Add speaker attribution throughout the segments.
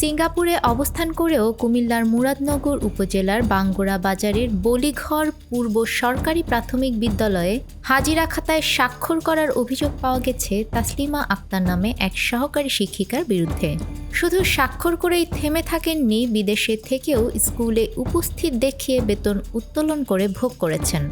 Speaker 1: সিঙ্গাপুরে অবস্থান করেও কুমিল্লার মুরাদনগর উপজেলার বাঙ্গুরা বাজারের বলিঘর পূর্ব সরকারি প্রাথমিক বিদ্যালয়ে হাজিরা খাতায় স্বাক্ষর করার অভিযোগ পাওয়া গেছে তাসলিমা আক্তার নামে এক সহকারী শিক্ষিকার বিরুদ্ধে। শুধু স্বাক্ষর করেই থেমে থাকেননি, বিদেশে থেকেও স্কুলে উপস্থিত দেখিয়ে বেতন উত্তোলন করে ভোগ করেছেন।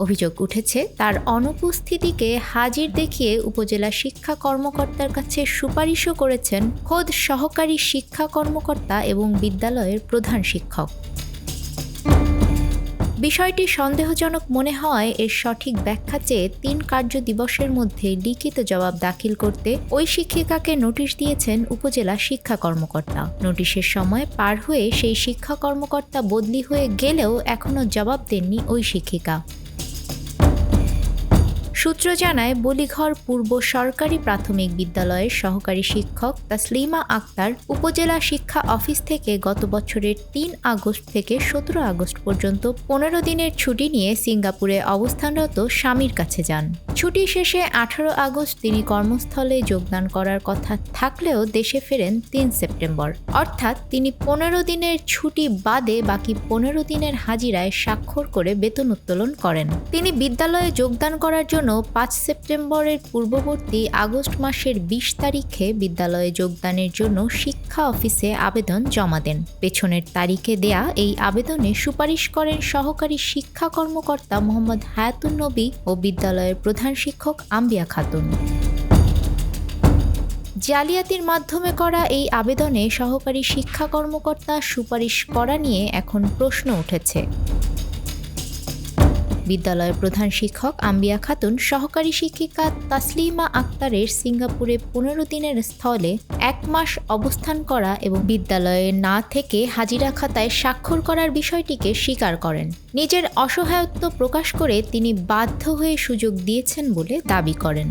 Speaker 1: অভিযোগ উঠেছে, তার অনুপস্থিতিকে হাজির দেখিয়ে উপজেলা শিক্ষা কর্মকর্তার কাছে সুপারিশও করেছেন খোদ সহকারী শিক্ষা কর্মকর্তা এবং বিদ্যালয়ের প্রধান শিক্ষক। বিষয়টি সন্দেহজনক মনে হয় এর সঠিক ব্যাখ্যা চেয়ে তিন কার্য দিবসের মধ্যে লিখিত জবাব দাখিল করতে ওই শিক্ষিকাকে নোটিশ দিয়েছেন উপজেলা শিক্ষা কর্মকর্তা। নোটিশের সময় পার হয়ে সেই শিক্ষা কর্মকর্তা বদলি হয়ে গেলেও এখনও জবাব দেননি ওই শিক্ষিকা। সূত্র জানায়, বলিঘর পূর্ব সরকারি প্রাথমিক বিদ্যালয়ের সহকারী শিক্ষক তাসলিমা আক্তার উপজেলা শিক্ষা অফিস থেকে গত বছরের তিন আগস্ট থেকে সতেরো আগস্ট পর্যন্ত পনেরো দিনের ছুটি নিয়ে সিঙ্গাপুরে অবস্থানরত স্বামীর কাছে যান। ছুটি শেষে আঠারো আগস্ট তিনি কর্মস্থলে যোগদান করার কথা থাকলেও দেশে ফেরেন তিন সেপ্টেম্বর। অর্থাৎ তিনি পনেরো দিনের ছুটি বাদে বাকি পনেরো দিনের হাজিরায় স্বাক্ষর করে বেতন উত্তোলন করেন। তিনি বিদ্যালয়ে যোগদান করার জন্য পাঁচ সেপ্টেম্বরের পূর্ববর্তী আগস্ট মাসের বিশ তারিখে বিদ্যালয়ে যোগদানের জন্য শিক্ষা অফিসে আবেদন জমা দেন। পেছনের তারিখে দেয়া এই আবেদনে সুপারিশ করেন সহকারী শিক্ষা কর্মকর্তা মোহাম্মদ হায়াতুন নবী ও বিদ্যালয়ের প্রধান শিক্ষক আম্বিয়া খাতুন। জালিয়াতির মাধ্যমে করা এই আবেদনে সহকারী শিক্ষা কর্মকর্তা সুপারিশ করা নিয়ে এখন প্রশ্ন উঠেছে। বিদ্যালয়ের প্রধান শিক্ষক আম্বিয়া খাতুন, সহকারী শিক্ষিকা তাসলিমা আক্তারের সিঙ্গাপুরে পনেরো দিনের স্থলে এক মাস অবস্থান করা এবং বিদ্যালয়ে না থেকে হাজিরা খাতায় স্বাক্ষর করার বিষয়টিকে স্বীকার করেন। নিজের অসহায়ত্ব প্রকাশ করে তিনি বাধ্য হয়ে সুযোগ দিয়েছেন বলে দাবি করেন।